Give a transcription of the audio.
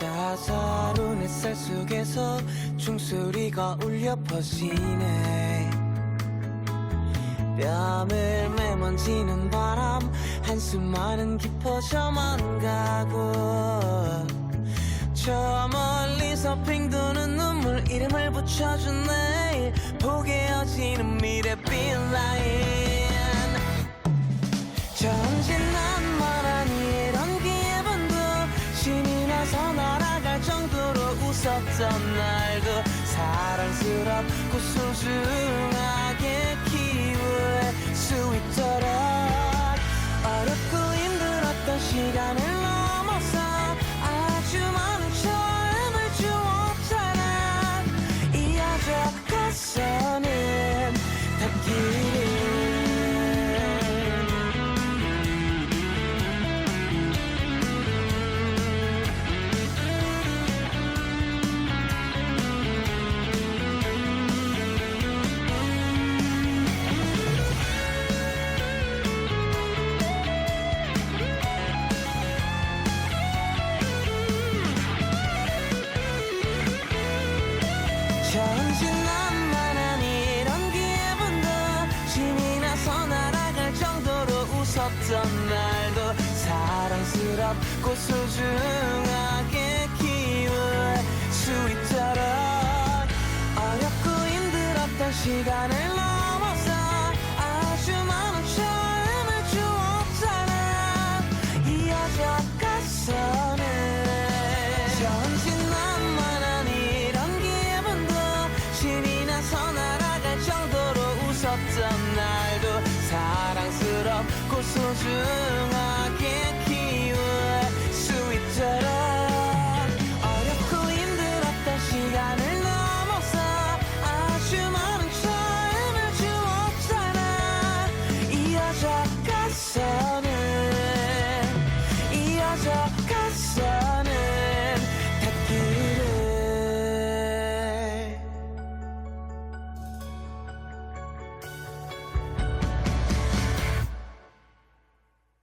따사로운 햇살 속에서 종소리가 울려 퍼지네. 뺨을 메만지는 바람 한숨만은 깊어져만 가고. 저 멀리서 핑 도는 눈물 이름을 붙여준 내일. 보게 어지는 미래 빛라인 웃었던 날도 사랑스럽고 소중하게 웃었던 날도 사랑스럽고 소중하게 키울 수 있도록 어렵고 힘들었던 시간을 웃었던 날도 사랑스럽고 소중하게